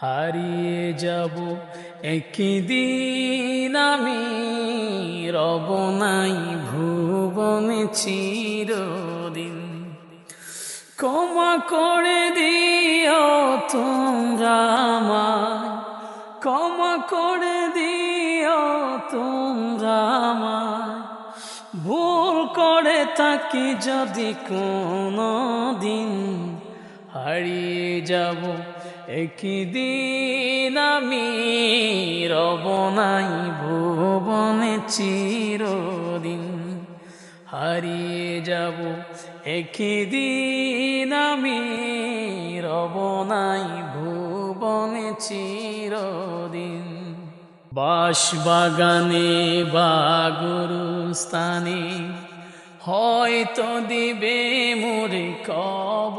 হারিয়ে যাব। একদিন আমি রব নাই ভুবনে চিরদিন। ক্ষমা করে দিও তোমরা আমায়। ক্ষমা করে দিও তোমরা ভুল করে থাকি যদি কোনো দিন হারিয়ে যাব। একদিন আমি রব নাই ভুবনে চিরদিন হারিয়ে যাব। একদিন আমি রব নাই ভুবনে চিরদিন। বাস বাগানে বা গুরুস্থানে হয়তো দিবে মোরে কব